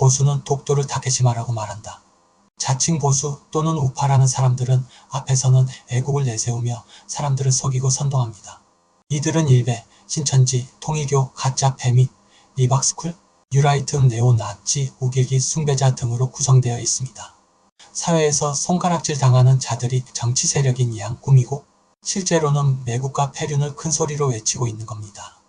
보수는 독도를 타케시마라고 말한다. 자칭 보수 또는 우파라는 사람들은 앞에서는 애국을 내세우며 사람들을 속이고 선동합니다. 이들은 일베, 신천지, 통일교, 가짜 페미, 리박스쿨, 뉴라이트, 네오나치, 우길기, 숭배자 등으로 구성되어 있습니다. 사회에서 손가락질 당하는 자들이 정치 세력인 양 꾸미고 실제로는 매국과 폐륜을 큰 소리로 외치고 있는 겁니다.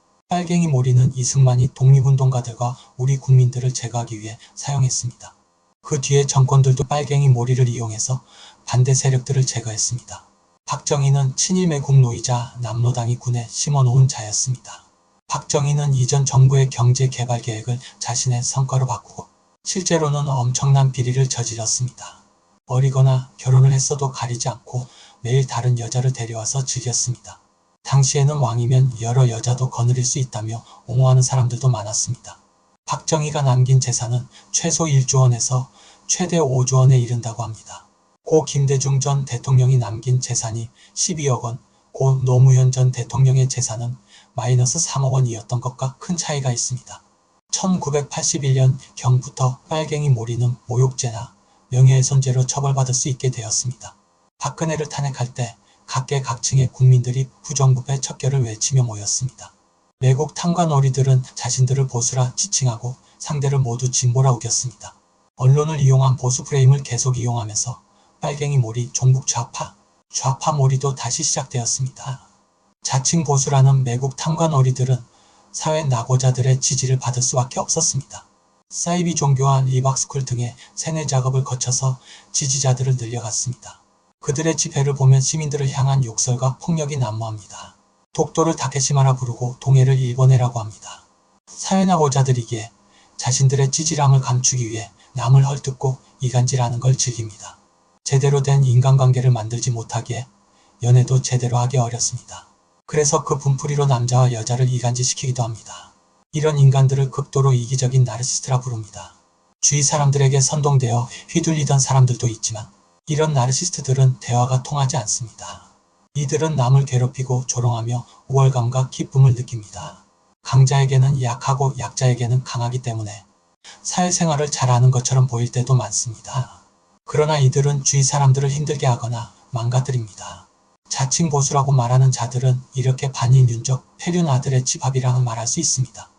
빨갱이 몰이는 이승만이 독립운동가들과 우리 국민들을 제거하기 위해 사용했습니다. 그 뒤에 정권들도 빨갱이 몰이를 이용해서 반대 세력들을 제거했습니다. 박정희는 친일 매국 노이자 남로당이 군에 심어놓은 자였습니다. 박정희는 이전 정부의 경제 개발 계획을 자신의 성과로 바꾸고 실제로는 엄청난 비리를 저질렀습니다. 어리거나 결혼을 했어도 가리지 않고 매일 다른 여자를 데려와서 즐겼습니다. 당시에는 왕이면 여러 여자도 거느릴 수 있다며 옹호하는 사람들도 많았습니다. 박정희가 남긴 재산은 최소 1조 원에서 최대 5조 원에 이른다고 합니다. 고 김대중 전 대통령이 남긴 재산이 12억 원, 고 노무현 전 대통령의 재산은 마이너스 3억 원이었던 것과 큰 차이가 있습니다. 1981년 경부터 빨갱이 몰이는 모욕죄나 명예훼손죄로 처벌받을 수 있게 되었습니다. 박근혜를 탄핵할 때 각계 각층의 국민들이 부정부패 척결을 외치며 모였습니다. 매국 탕관오리들은 자신들을 보수라 지칭하고 상대를 모두 진보라 우겼습니다. 언론을 이용한 보수 프레임을 계속 이용하면서 빨갱이 몰이 종북 좌파, 좌파 몰이도 다시 시작되었습니다. 자칭 보수라는 매국 탕관오리들은 사회 낙오자들의 지지를 받을 수밖에 없었습니다. 사이비 종교와 리박스쿨 등의 세뇌 작업을 거쳐서 지지자들을 늘려갔습니다. 그들의 집회를 보면 시민들을 향한 욕설과 폭력이 난무합니다. 독도를 다케시마라 부르고 동해를 일본해라고 합니다. 사회낙오자들이기에 자신들의 찌질함을 감추기 위해 남을 헐뜯고 이간질하는 걸 즐깁니다. 제대로 된 인간관계를 만들지 못하기에 연애도 제대로 하기 어렵습니다. 그래서 그 분풀이로 남자와 여자를 이간질시키기도 합니다. 이런 인간들을 극도로 이기적인 나르시스트라 부릅니다. 주위 사람들에게 선동되어 휘둘리던 사람들도 있지만 이런 나르시스트들은 대화가 통하지 않습니다. 이들은 남을 괴롭히고 조롱하며 우월감과 기쁨을 느낍니다. 강자에게는 약하고 약자에게는 강하기 때문에 사회생활을 잘하는 것처럼 보일 때도 많습니다. 그러나 이들은 주위 사람들을 힘들게 하거나 망가뜨립니다. 자칭 보수라고 말하는 자들은 이렇게 반인 윤적 폐륜 아들의 집합이라고 말할 수 있습니다.